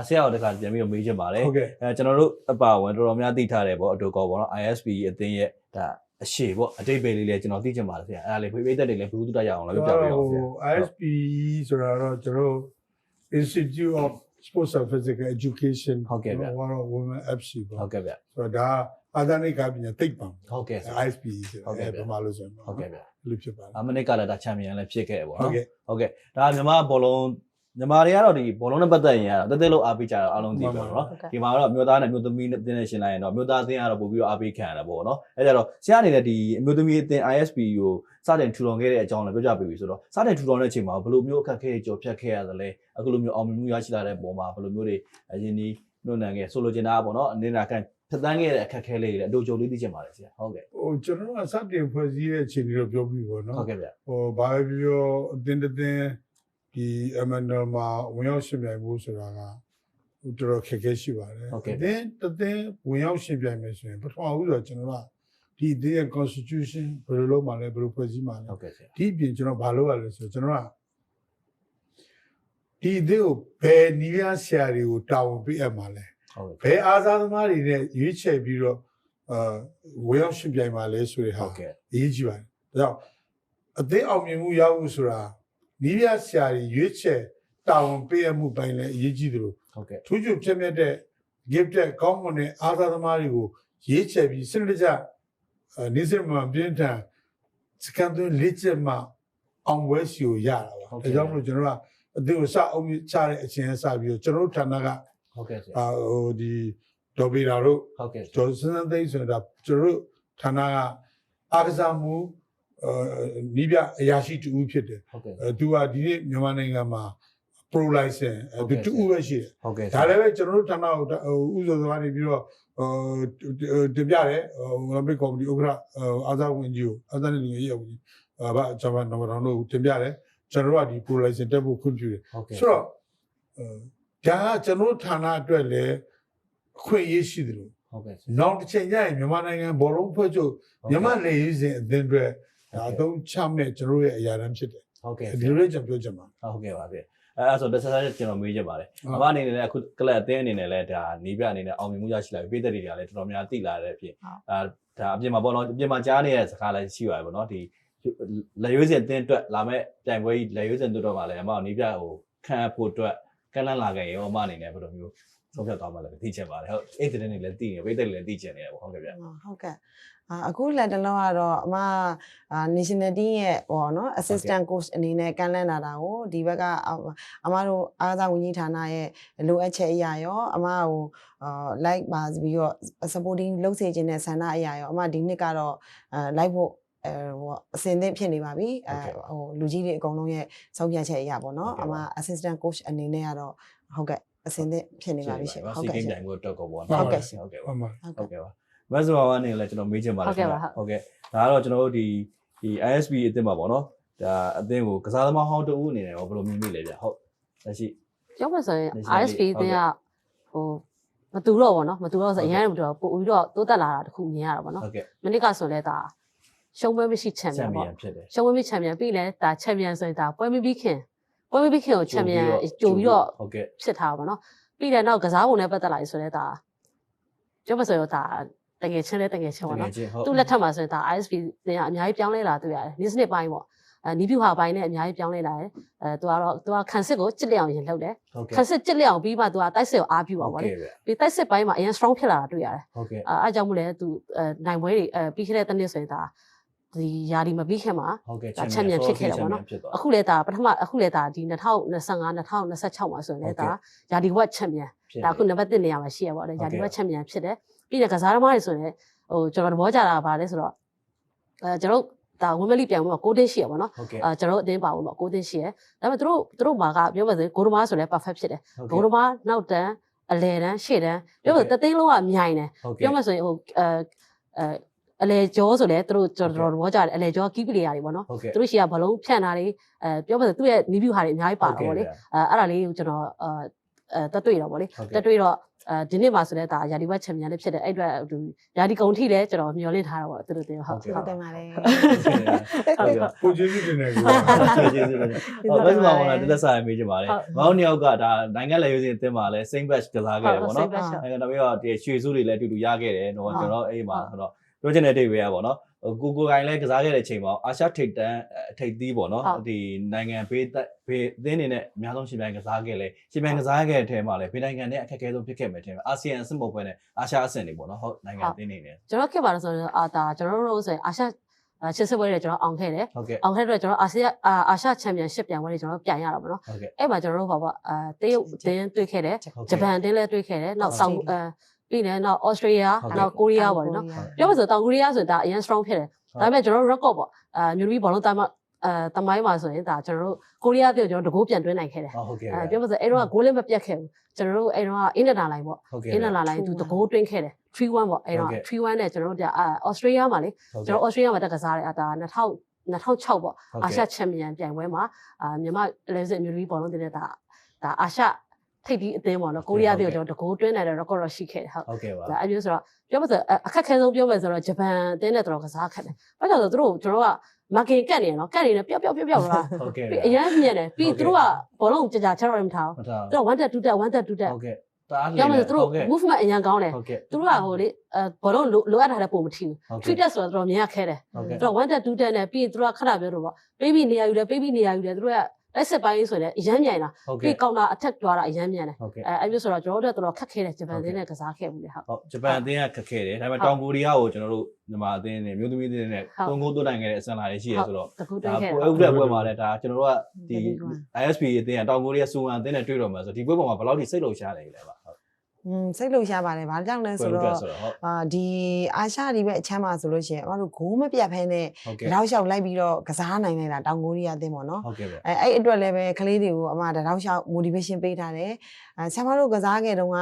အာဆရာတို့တခါပြန်ပြီးတော့မေးချင်ပါတယ်ဟုတ်ကဲ့အဲကျွန်တော်တို့အပါဝင်တော်တော်များသိထားတယ်ပေါ့အတူကောပေါ့နော် ISP အသင်းရဲ့ဒါအရှိပေါ့အတိတ်ပဲလေးလည်းကျွန်တော်သိချင်ပါတယ်ဆရာအဲ့ဒါလေးဖေးဖေးတက်တွေလည်းဘူးတူတရအောင်လည်းပြောပြပေးအောင်ဆရာ ISP ဆိုတာတော့ကျွန်တော်တို့ Institute of Sports and Physical Education ဟုတ်ကဲ့ဗျဟောတော့ Women FC ပေါ့ဟုတ်ကဲ့ဗျဆိုတော့ဒါအာသာနိကပညာသိပ္ပံဟုတ်ကဲ့ဆရာ ISP ဆိုဟုတ်ကဲ့တော့ဗျဘာမှလို့ဆိုရင်ဟုတ်ကဲ့ဗျလို့ဖြစ်ပါတယ်အမနစ်ကလည်းဒါချန်ပီယံလည်းဖြစ်ခဲ့တယ်ပေါ့ဟုတ်နော်ကဲ့ဟုတ်ကဲ့ဒါကမြန်မာဘောလုံး မြန်မာတွေကတော့ဒီဘောလုံးနဲ့ပတ်သက်ရင်ကတော့တက်တက်လို့အားပေးကြတော့အားလုံးသိပါတော့နော်ဒီမှာတော့မြို့သားနဲ့မြို့သမီးနဲ့တင်းနေရှင်လိုက်ရင်တော့မြို့သားအသင်းကတော့ပို့ပြီးတော့အားပေးခံရတာပေါ့နော်အဲကြတော့ဆရာအနေနဲ့ဒီအမျိုးသမီးအသင်း ISP ကိုစတင်ထူထောင်ခဲ့တဲ့အကြောင်းလည်းပြောပြပေးပြီဆိုတော့စတင်ထူထောင်တဲ့အချိန်မှာဘယ်လိုမျိုးအခက်အခဲတွေကြော်ဖြတ်ခဲ့ရသလဲအခုလိုမျိုးအောင်မြင်မှုရရှိလာတဲ့ပုံမှာဘယ်လိုမျိုးတွေအရင်ဒီနှုတ်နံခဲ့ဆိုလိုချင်တာပေါ့နော်အနေနဲ့ကန်ဖြတ်တန်းခဲ့တဲ့အခက်အခဲလေးတွေလည်းအတူကြုံလေးသိချင်ပါတယ်ဆရာဟုတ်ကဲ့ဟိုကျွန်တော်ကစတင်ဖွဲ့စည်းတဲ့အခြေအနေတော့ပြောပြီးပေါ့နော်ဟုတ်ကဲ့ဗျဟိုဘာပဲပြောပြောအတင်းတစ်တင်း ဒီ MNL မှာဝင်ရောက်ရှင်ပြိုင်ဖို့ဆိုတာကဟိုတော်တော်ခက်ခဲရှိပါတယ်ဟုတ်ကဲ့အတင်းတစ်တင်းဝင်ရောက်ရှင်ပြိုင်မယ်ဆိုရင်ပထမဦးဆိုတော့ကျွန်တော်ကဒီအတင်းရဲ့ constitution ဘယ်လိုလုပ်မှလဲဘယ်လိုဖွဲ့စည်းမှလဲဟုတ်ကဲ့ဆရာဒီအပြင်ကျွန်တော်ဘာလုပ်ရလဲဆိုတော့ကျွန်တော်ကဒီအတင်းကိုဘယ်နီးပြဆရာတွေကိုတာဝန်ပေးအပ်မှလဲဟုတ်ကဲ့ဘယ်အားစားသမားတွေနဲ့ရွေးချယ်ပြီးတော့အာဝင်ရောက်ရှင်ပြိုင်မှလဲဆိုတဲ့ဟာဟုတ်ကဲ့အရေးကြီးပါတယ်။ဒါကြောင့်အသေးအောင်မြင်မှုရဖို့ဆိုတာ နီးပြဆရာကြီးရွေးချယ်တာဝန်ပေးအပ်မှုပိုင်းလည်းအရေးကြီးတယ်လို့ဟုတ်ကဲ့ထူးချွန်ဖြစ်မြတ်တဲ့ gifted ကောင်းမွန်တဲ့အားသာသမားတွေကိုရွေးချယ်ပြီးစနစ်တကျအဲနေစမှပြင်းထန်စကန်သွင်းလက်ချက်မှအောင်ပွဲစီကိုရတာပါ။ဒါကြောင့်မလို့ကျွန်တော်ကအသေးကိုစအောင်မြင်ချတဲ့အချိန်ကစပြီးတော့ကျွန်တော်တို့ဌာနကဟုတ်ကဲ့ဆရာအာဟိုဒီဒေါ်ဘီရာတို့ဟုတ်ကဲ့ကျော်စန်းစန်းသိန်းဆိုတာကျွန်တော်တို့ဌာနကအားကစားမှုအဲ နီးပြအရာရှိတူဖြစ်တယ်ဟုတ်ကဲ့အဲသူကဒီနေ့မြန်မာနိုင်ငံမှာ pro license အဲသူတူပဲရှိတယ်ဟုတ်ကဲ့ဒါလည်းပဲကျွန်တော်တို့ဌာနကိုဟိုဥစ္စာသွားနေပြီးတော့ဟိုတင်ပြတယ်ဟို Olympic Committee ဥက္ကဋ္ဌအာဇာဝင်ကြီးကိုအာဇာနဲ့လူကြီးရောက်ကြီးအာဘာကျွန်တော်နံပါတ်တော်တို့တင်ပြတယ်ကျွန်တော်တို့ကဒီ pro license တက်ဖို့ခွင့်ပြုတယ်ဟုတ်ကဲ့ဆိုတော့အဲဒါကကျွန်တော်တို့ဌာနအတွက်လည်းအခွင့်အရေးရှိတယ်လို့ဟုတ်ကဲ့နောက်တစ်ချိန်ကျရင်မြန်မာနိုင်ငံဘောလုံးဖွဲ့ချုပ်မြန်မာလေရေးစဉ်အသင်းတွေ ဒါအသုံးချမဲ့ကျွန်တော်တို့ရဲ့အရာတမ်းဖြစ်တယ်ဟုတ်ကဲ့ဒီလိုလေးကျွန်တော်ပြောချင်ပါဟုတ်ကဲ့ပါဗျအဲအဲ့ဆိုတစ်ဆက်ဆက်ကျွန်တော်မေးချင်ပါတယ်ဟုတ်အမအနေနဲ့လည်းအခုကလပ်အသင်းအနေနဲ့လည်းဒါနီးပြအနေနဲ့အောင်မြင်မှုရရှိလာပြီပြည်သက်တွေကလည်းတော်တော်များတိလာတဲ့အဖြစ်အဲဒါအပြင်မှာပေါ့နော်အပြင်မှာကြားနေတဲ့စကားလည်းရှိပါတယ်ပေါ့နော်ဒီလက်ရွေးစင်အသင်းအတွက်လာမဲ့ပြိုင်ပွဲကြီးလက်ရွေးစင်အတွက်မှာလည်းအမနီးပြဟိုခံဖို့အတွက်ကန့်လန့်လာခဲ့ရောအမအနေနဲ့ဘယ်လိုမျိုး ဆုံးဖြတ်သွားမှလည်းသိချင်ပါတယ်ဟုတ်အဲ့ဒီတဲ့နေလည်းသိနေပြည်သက်တွေလည်းသိချင်နေတယ်ပေါ့ဟုတ်ကဲ့ဗျဟုတ်ကဲ့အာအခုလက်တလုံးကတော့အမအာ national team ရဲ့ဟောနော် assistant coach အနေနဲ့ကမ်းလှမ်းလာတာကိုဒီဘက်ကအအမတို့အားကစားဝန်ကြီးဌာနရဲ့လိုအပ်ချက်အရာရောအမဟိုအာ like ပါပြီးတော့ supporting လုပ်စေခြင်းနဲ့ဆန္ဒအရာရောအမဒီနှစ်ကတော့အာ like ဖို့အဲဟိုအစင်သင့်ဖြစ်နေပါပြီအဲဟိုလူကြီးတွေအကုန်လုံးရဲ့ဆုံးဖြတ်ချက်အရာပေါ့နော်အမ assistant coach အနေနဲ့ကတော့ဟုတ်ကဲ့ အစင်သင့်ဖြစ်နေပါပြီရှင်ဟုတ်ကဲ့စီရှင်ကင်းပြိုင်ပွဲအတွက်ကောပေါ့ဟုတ်ကဲ့ဟုတ်ကဲ့ဟုပါတ်ပါဟုတ်ကဲ့ပါမက်ဆူမာကနေလည်းကျွန်တော်မေးချင်ပါတယ်ဟုတ်ကဲ့ပါဟုတ်ကဲ့ဒါကတော့ကျွန်တော်တို့ဒီဒီ ISB အသင်းပါပေါ့နော်ဒါအသင်းကိုကစားသမားဟောင်းတူအနေနဲ့ရောဘယ်လိုမြင်မိလဲဗျဟုတ်လက်ရှိပြောမှဆိုရင် National ISP League တင်ကဟိုမတူတော့ဘောနော်မတူတော့ဆိုအရင်ကမတူတော့ပို့ပြီးတော့တိုးတက်လာတာတခုမြင်ရတာပေါ့နော်ဟုတ်ကဲ့မနစ်ကဆိုလဲဒါရှုံးပွဲမရှိချန်ပီချယံန်ပီယံပေါ့ဖြစ်တယ်ရှုံးပွဲမရှိချန်ပီယံပြီးလဲဒါချန်ပီယံဆိုရင်ဒါပွဲမပြီးခင် ပွဲမပြီးခင်ကိုချန်ပီယံကြိုပြီးတော့ဟုတ်ကဲ့ဖြစ်ထားတာပေါ့နော်ပြီးတဲ့နောက်ကစားပုံနဲ့ပတ်သက်လာပြီဆိုလဲဒါပြောမှဆိုရင်ဒါတကယ်ချင်းလဲတကယ်ချင်းပေါ့နော်ချင်းဟုတ်သူ့လက်ထက်မှာဆိုရင်ဒါ ISP တင်ကအများကြီးပြောင်းလဲလာတွေ့ရတယ်။ business ပိုင်းပေါ့။အဲနီးပြူဟာပိုင်းနဲ့အများကြီးပြောင်းလဲလာတယ်။အဲသူကတော့သူကခန်းစစ်ကိုကြစ်လျောင်ရင်လုပ်တယ်ဟုတ်။ကဲ့ခန်းစစ်ကြစ်လျောင်ပြီးမှသူကတိုက်စစ်ကိုအားပြုပါဟုတ်ပေါ့လေကဲ့ဗျ။ပြီးတိုက်စစ်ပိုင်းမှာအရင် strong ဖြစ်လာတာတွေ့ရတယ်ဟုတ်ကဲ့။အဲအားကြောင့်မို့လဲသူအဲနိုင်ပွဲတွေအဲပြီးခဲ့တဲ့တစ်နှစ်ဆိုရင်ဒါ ဒီယာဒီမပြီးခင်မှာဟုတ်ကဲ့ဒါ champion ဖြစ်ခဲ့တယ်ပေါ့နော်ဖြစ်သွားအခုလဲဒါပထမအခုလဲဒါဒီ2025 2026မှာဆိုရင်လဲဒါယာဒီဝက်ချန်ပီယံဒါအခုနံပါတ်1နေရာမှာရှိရပါတော့ဟုတ်ဂျာကဲ့ဒီဘတ်ချန်ပီယံဖြစ်တယ်ပြီးတဲ့ကစားသမားတွေဆိုရင်ဟိုကျွန်တော်သဘောကျတာကဘာလဲဆိုတော့အဲကျွန်တော်တို့ဒါဝင်းမလီပြန်ဖို့ကိုတင်းရှိရပါတော့ဟုတ်ကဲ့အဲကျွန်တော်တို့အတင်းပါဖို့ပေါ့ကိုတင်းရှိရဒါပေမဲ့သူတို့သူတို့မှာကပြောပါစေဂိုဒမားဆိုလဲ perfect ဖြစ်တယ်ဟုတ်ဂိုဒကဲ့မားနောက်တန်းအလဲတန်းရှေ့တန်းပြောပါဟုတ်စေကဲ့တသိန်းလုံးကမြိုင်တယ်ဟုတ်ကဲ့ပြောမှဆိုရင်ဟိုအဲအဲ အလဲကျော်ဆိုလဲသူတို့ကျွန်တော်တို့သဘောကျတယ်အလဲကျော်ကီးပလီယာတွေပေါ့နော်ဟုတ်ကဲ့သူတို့ရှိကဘလုံးဖြန့်တာတွေအဲပြောပါစေသူ့ရဲ့နီးဗျူဟာတွေအများကြီးပါတော့ဗောလေဗျအဲအဲ့ဒါလေးကိုကျွန်တော်အဲအဲတက်တွေ့တော့ဗောလေဟုတ်ကဲ့တက်တွေ့တော့အဲဒီနေ့မှာဆိုလဲဒါယာဒီဝက်ချန်ပီယံလေးဖြစ်တယ်အဲ့အတွက်ဟိုယာဒီကုံထိလဲကျွန်တော်မျှော်လင့်ထားတာပေါ့သူတို့တင်ဟုတ်ဟုတ်တယ်ပါတယ်ဟုတ်ကဲ့ကိုကျေးဇူးတင်တယ်ကိုကျေးဇူးတင်ဟုတ်ဘယ်မှာလဲတက်ဆိုင်မေးချင်ပါတယ်ဟုတ်။မောင်နှစ်ယောက်ကဒါနိုင်ငံလက်ရွေးစင်အသင်းမှာလဲ same batch ကစားခဲ့တယ်ပေါ့နော်ဟုတ်။အဲနောက်ပြီးတော့ဒီရွှေစုတွေလည်းအတူတူရခဲ့တယ်တော့ကျွန်တော်အဲ့မှာဆိုတော့ ပြောချင်တဲ့တိတ်ပဲရပါတော့။ဟိုကိုကိုကိုင်လည်းကစားခဲ့တဲ့အချိန်မှာအာရှထိပ်တန်းအထိပ်သီးပေါ့နော်ဟုတ်ဒီနိုင်ငံဘေးသက်ဘေးအသင်းနေနဲ့အများဆုံးရှင်ပြိုင်ကစားခဲ့လဲရှင်ပြိုင်ကစားခဲ့တဲ့အထက်မှာလဲဘေးနိုင်ငံနဲ့အခက်အခဲဆုံးဖြစ်ခဲ့မယ်ထင်တယ်အာဆီယံအဆင့်မဟုတ်ဘဲနဲ့အာရှအဆင့်တွေပေါ့နော်ဟုတ်နိုင်ငံအသင်းနေနဲ့ကျွန်တော်ခင်ပါလို့ဆိုတော့အာဒါကျွန်တော်တို့ဆိုရင်အာရှအာချစ်စစ်ပွဲတွေကျွန်တော်အောင်ခဲ့တယ်ဟုတ်ကဲ့အောင်ခဲ့တဲ့အတွက်ကျွန်တော်အာဆီယံအာအာရှချန်ပီယံရှစ်ပြန်ပွဲတွေကျွန်တော်ပြန်ရတာပေါ့နော်ဟုတ်ကဲ့အဲ့မှာကျွန်တော်တို့ဘာပေါ့အာတရုတ်အတင်းတွေ့ခဲ့တယ်ဟုတ်ဂျပန်အတင်းလည်းတွေ့ခဲ့တယ်နောက်ဆောင်းအဲ ပြီးတယ်နောက်ဩစတြေးလျနောက်ကိုရီးယားပေါ့လေနော်ပြောမှဆိုတောင်ကိုရီးယားဆိုတာအရင် strong ဖြစ်တယ်ဒါပေမဲ့ကျွန်တော်တို့ record ပေါ့အာမျိုးပြီးဘောလုံးတိုင်းမှာအဲတမိုင်းမှာဆိုရင်ဒါကျွန်တော်တို့ကိုရီးယားပြည်ကျွန်တော်တကိုးပြန်တွင်းနိုင်ခဲ့တယ်ဟုတ်ကဲ့အဲပြောမှဆိုအဲ့တော့ဂိုးလည်းမပြတ်ခဲ့ဘူးကျွန်တော်တို့အဲ့တော့အင်တာလိုင်းပေါ့ဟုတ်ကဲ့အင်တာလိုင်းသူတကိုးတွင်းခဲ့တယ်3-1ပေါ့အဲ့တော့3-1နဲ့ကျွန်တော်တို့အာဩစတြေးလျမှာလေကျွန်တော်ဩစတြေးလျမှာတက်ကစားတယ်အာဒါ2000 2006ပေါ့အာရှချန်ပီယံပြိုင်ပွဲမှာအာမြန်မာလဲစစ်အမျိုးသမီးဘောလုံးတင်တဲ့ဒါဒါအာရှ ထိပ်သီးအသင်းပေါ့နော်ကိုရီးယားပြည်ကျွန်တော်တကိုးတွင်းနိုင်တဲ့ record တော့ရှိခဲ့တယ်ဟုတ်ဟုတ်ကဲ့ပါဒါအမျိုးဆိုတော့ပြောမစအခက်ခဲဆုံးပြောမယ်ဆိုတော့ဂျပန်အသင်းနဲ့တော်တော်ကစားခက်တယ်။ဘာကြောင့်လဲဆိုတော့သူတို့ကျွန်တော်ကမကင်ကတ်နေရနော်ကတ်နေတယ်ပျောက်ပျောက်ပျောက်ပျောက်လာဟုတ်ကဲ့ပြီးအရန်မြင်တယ်ပြီးသူတို့ကဘောလုံးကြာကြာချတော့မထားမထားဘူးသူတို့ one step two step one step two step ဟုတ်ကဲ့တအားပြောမစသူတို့ဟုတ်ကဲ့ movement အရန်ကောင်းတယ်ဟုတ်ကဲ့သူတို့ကဟိုလေအဲဘောလုံးလိုအပ်တာလည်းပုံမထီဘူးဟုတ် three ကဲ့ step ဆိုတော့တော်တော်မြင်ရခဲတယ်ဟုတ်ကဲ့သူတို့ one step two step နဲ့ပြီးရင်သူတို့ကခဏပြောတော့ပေါ့ပေးပြီးနေရာယူတယ်ပေးပြီးနေရာယူတယ်သူတို့က လက်စစ်ပိုင်းဆိုရင်အရန်မြိုင်တာဟုတ်ပြီးကဲ့ကောင်တာ attack သွားတာအရန်မြန်တယ်ဟုတ်ကဲ့အဲအဲ့မျိုးဆိုတော့ကျွန်တော်တို့တော်တော်ခက်ခဲတယ်ဂျပန်အသင်းနဲ့ကစားခဲ့ဘူးလေဟုတ်ဟုတ်ဂျပန်အသင်းကခက်ခဲတယ်ဒါပေမဲ့တောင်ကိုရီးယားကိုကျွန်တော်တို့မြန်မာအသင်းနဲ့မြို့သမီးအသင်းနဲ့ဟုတ်သုံးကိုသွတ်နိုင်ခဲ့တဲ့အစံလာတွေရှိရဲဆိုတော့တကူတွဒါင်းခဲ့ပွဲတာဥပဒေပွဲမှာလည်းဒါကျွန်တော်တို့ကဒီဒီကွာ ISP အသင်းကတောင်ကိုရီးယားစူဝမ်အသင်းနဲ့တွေ့တော့မှာဆိုဒီပွဲပေါ်မှာဘယ်လောက်ထိစိတ်လှုပ်ရှားနေလဲပါဟုတ် อืมစိတ်လှုပ်ရှားပါတယ်ဘာကြောင့်လဲပွဲဆိုဥပဒေတော့ဆိုတော့ဟုတ်အာဒီအာရှဒီဘက်အချမ်းမှာဆိုလို့ရှိရင်အမတို့ဂိုးမပြတ်ဖဲနဲ့ဟုတ်ကဲ့တောက်လျှောက်လိုက်ပြီးတော့ကစားနိုင်နေတာတောင်ကိုရီးယားအသင်းပေါ့နော်ဟုတ်ကဲ့ဗျအဲအဲ့အတွက်လည်းပဲကလေးတွေကိုအမတောက်လျှောက် motivation ပေးထားတယ်အဲ ဆရာမတို့ကစားခဲ့တုန်းက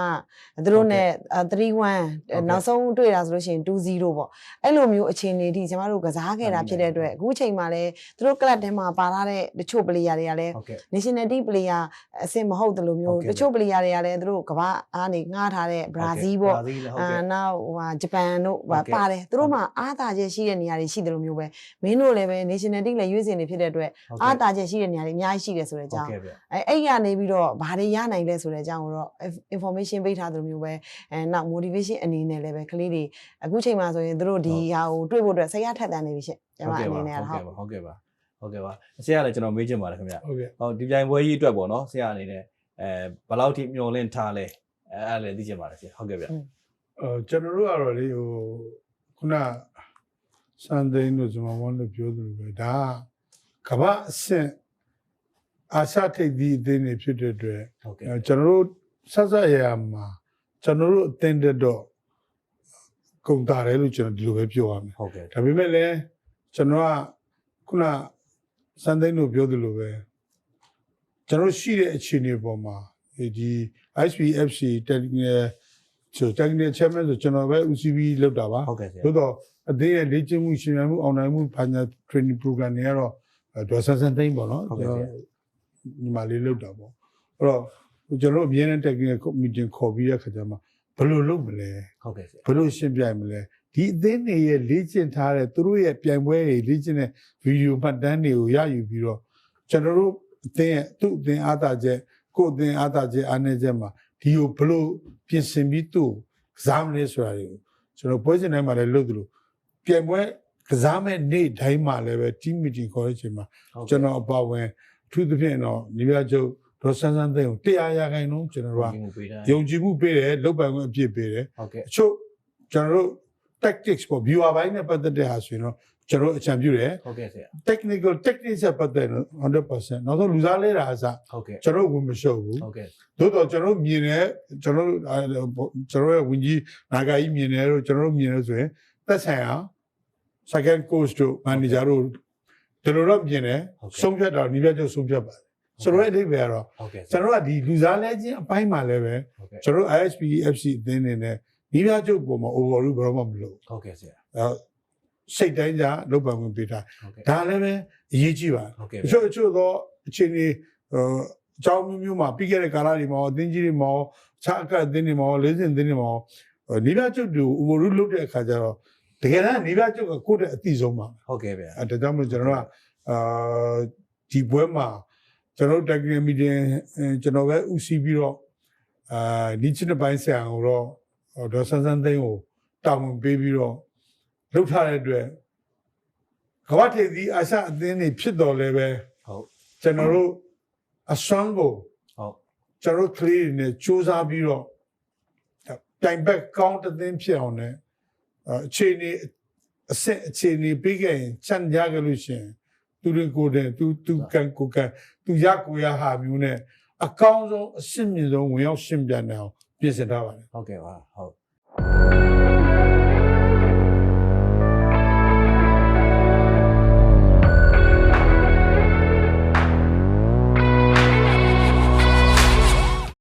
သူတို့နဲ့3-1နောက်ဆုံးတွေ့တာဆိုလို့ရှိရင်2-0ပေါ့အဲ့လိုမျိုးအခြေအနေထိဆရာမတို့ကစားခဲ့တာဖြစ်တဲ့အတွက်အခုချိန်မှာလည်းသူတို့ club ထဲမှာပါလာတဲ့တချို့ player တွေကလည်းဟုတ်ကဲ့ national team player အဆင့်မဟုတ်တယ်လို့မျိုးဟုတ်ကဲ့တချို့ player တွေကလည်းသူတို့ကမ္ဘာအားနေငှားထားတဲ့ Brazil ပေါ့ဘရာဇီးလည်းဟုတ်အာကဲ့နောက်ဟိုဟာဂျပန်တို့ဟုတ်ကဲ့ပါတယ်သူတို့မှာအားသာချက်ရှိတဲ့နေရာတွေရှိတယ်လို့မျိုးပဲမင်းတို့လည်းပဲ national team လည်းရွေးစင်နေဖြစ်တဲ့အတွက်ဟုတ်အားကဲ့သာချက်ရှိတဲ့နေရာတွေအများကြီးရှိတယ်ဆိုတဲ့အဟုတ်ကြောင်းကဲ့ဗျအဲအဲ့ရနေပြီးတော့ဘာတွေရနိုင်လဲဆိုတဲ့အကြောင်းကိုတော့ information ပေးထားသလိုမျိုးပဲအဲနောက် motivation အနေနဲ့လည်းပဲကလေးတွေအခုချိန်မှာဆိုရင်သူတို့ဒီဟာကိုတွေ့ဖို့အတွက်စိတ်ရထက်သန်နေပြီရှင့်ကျွန်မအနေနဲ့ကတော့ဟုတ်ဟုတ်ကဲ့ပါဟုတ်ကဲ့ပါအဆရာလည်းကျွန်တော်မေးချင်ပါတယ်ခင်ဗျဟုတ်ကဲ့ဟုတ်ဒီပြိုင်ပွဲကြီးအတွက်ပေါ့နော်ဆရာအနေနဲ့အဲဘယ်လောက်ထိမျှော်လင့်ထားလဲအဲအဲ့ဒါလည်းသိချင်ပါတယ်ဆရာဟုတ်ကဲ့ဗျအဲကျွန်တော်တို့ကတော့လေဟိုခုနစံသိန်းတို့ဇမဝန်းတို့ပြောသလိုပဲဒါကကမ္ဘာအဆင့် အာရှထိပ်သီးအသင်းတွေဖြစ်တဲ့အတွက်ဟုတ်ကဲ့အဲကျွန်တော်တို့ဆက်ဆက်ရရမှာကျွန်တော်တို့အသင်းတက်တော့ဂုံတာတယ်လို့ကျွန်တော်ဒီလိုပဲပြောရမယ်ဟုတ်ကဲ့ဒါပေမဲ့လည်းကျွန်တော်ကခုနစံသိန်းတို့ပြောသလိုပဲကျွန်တော်ရှိတဲ့အခြေအနေပေါ်မှာဒီ ISPFC technical ဆို technical chairman ဆိုကျွန်တော်ပဲ UCB လောက်တာပါဟုတ်ကဲ့ဆရာသို့တော့အသေးရဲ့လေ့ကျင့်မှုရှင်ပြမှုအောင်နိုင်မှုဘာညာ training program တွေကတော့အဲဒေါ်ဆန်းဆန်းသိန်းပေါ့နော်ဟုတ်ကဲ့ဆရာ ညီမလေးလောက်တာပေါ့အဲ့တော့ကျွန်တော်တို့အမြဲတမ်း technical meeting ခေါ်ပြီးတဲ့ခါကျမှဘယ်လိုလုပ်မလဲဟုတ်ကဲ့ဆရာဘယ်လိုရှင်းပြမလဲဒီအသင်းတွေရဲ့လေ့ကျင့်ထားတဲ့သူတို့ရဲ့ပြိုင်ပွဲတွေလေ့ကျင့်တဲ့ဗီဒီယိုမှတ်တမ်းတွေကိုရယူပြီးတော့ကျွန်တော်တို့အသင်းရဲ့သူ့အသင်းအားသာချက်ကိုယ့်အသင်းအားသာချက်အားနည်းချက်မှာဒီကိုဘယ်လိုပြင်ဆင်ပြီးသူ့ကိုကစားမလဲဆိုတာတွေကိုကျွန်တော်ပွဲစဉ်တိုင်းမှာလည်းလုပ်သလိုပြိုင်ပွဲကစားမဲ့နေ့တိုင်းမှာလည်းပဲ team meeting ခေါ်တဲ့အချိန်မှာကျွန်တော်အပါဝင်အ ထူးသဖြင့်တော့ညီမချုပ်ဒေါ်ဆန်းဆန်းသိန်းကိုတရားရခိုင်နှုန်းကျွန်တော်တို့ကဒီမှုပေးတာယုံကြည်မှုပေးတယ်လုပ်ပိုင်ခွင့်အပြည့်ပေးတယ်ဟုတ်ကဲ့အချို့ကျွန်တော်တို့ tactics ပေါ့ viewer ဘိုင်းနဲ့ပတ်သက်တဲ့ဟာဆိုရင်တော့ကျွန်တော်တို့အကြံပြုတယ်ဟုတ်ကဲ့ဆရာ technical techniques နဲ့ပတ်သက်ရင်100%နောက်ဆုံးလူစားလဲတာအစားဟုတ်ကဲ့ကျွန်တော်တို့ဝင်မရှုပ်ဘူးဟုတ်ကဲ့သို့တော့ကျွန်တော်တို့မြင်တယ်ကျွန်တော်တို့အဲကျွန်တော်ရဲ့ဝင်ကြီးနာဂာကြီးမြင်တယ်လို့ကျွန်တော်တို့မြင်တယ်ဆိုရင်သက်ဆိုင်ရာ second coach တို့ manager တို့ ဒီလိုတော့မြင်တယ်ဆုံးဖြတ်တာညီပြချုပ်ဆုံးဖြတ်ပါတယ်ဆိုတော့အဲ့ဒီပဲကတော့ဟုတ်ကဲ့ကျွန်တော်တို့ကဒီလူစားလဲခြင်းအပိုင်းမှာလည်းပဲဟုတ်ကဲ့ကျွန်တော်တို့ ISP FC အသင်းနေနဲ့ညီပြချုပ်ပုံမှာ overall ဘယ်တော့မှမလုပ်ဟုတ်ကဲ့ဆရာအဲစိတ်တိုင်းကြလုပ်ပါဝင်ပေးတာဟုတ်ကဲ့ဒါလည်းပဲအရေးကြီးပါတယ်ဟုတ်ကဲ့တချို့တချို့သောအခြေအနေဟိုအကြောင်းမျိုးမျိုးမှာပြီးခဲ့တဲ့ကာလတွေမှာရောအသင်းကြီးတွေမှာရောခြားအကတ်အသင်းတွေမှာရောလေးစင်အသင်းတွေမှာရောနေပြကျုပ်တို့ဥပရုလုပ်တဲ့အခါကျတော့ တကယ်တမ်းနေပြကျုပ်ကကိုယ့်တဲ့အသိဆုံးပါဟုတ်ကဲ့ဗျာအဲဒါကြောင့်မို့ကျွန်တော်တို့ကအာဒီဘွဲမှာကျွန်တော်တို့ technical meeting ကျွန်တော်ပဲဦးစီးပြီးတော့အာဒီချစ်တဲ့ပိုင်းဆရာကိုတော့ဒေါ်ဆန်းဆန်းသိန်းကိုတာဝန်ပေးပြီးတော့လှုပ်ထားတဲ့အတွက်ကမ္ဘာထေသီအာရှအသင်းတွေဖြစ်တော်လဲပဲဟုတ်ကျွန်တော်တို့အစွမ်းကိုဟုတ်ကျွန်တော်တို့ကလေးတွေနဲ့စူးစမ်းပြီးတော့တိုင်ဘက်ကောင်းတဲ့သင်းဖြစ်အောင်နဲ့အဲ အခြေအနေအဆင့်အခြေအနေပြီးခဲ့ရင်ချန်ကြကြလို့ရှိရင်သူတွေကိုယ်တည်းသူသူကန်ကိုကန်သူရကိုရဟာမျိုးနဲ့အကောင်းဆုံးအဆင့်မြင့်ဆုံးဝင်ရောက်ရှင်းပြနိုင်အောင်ပြင်ဆင်ထားပါတယ်ဟုတ်ကဲ့ပါဟုတ်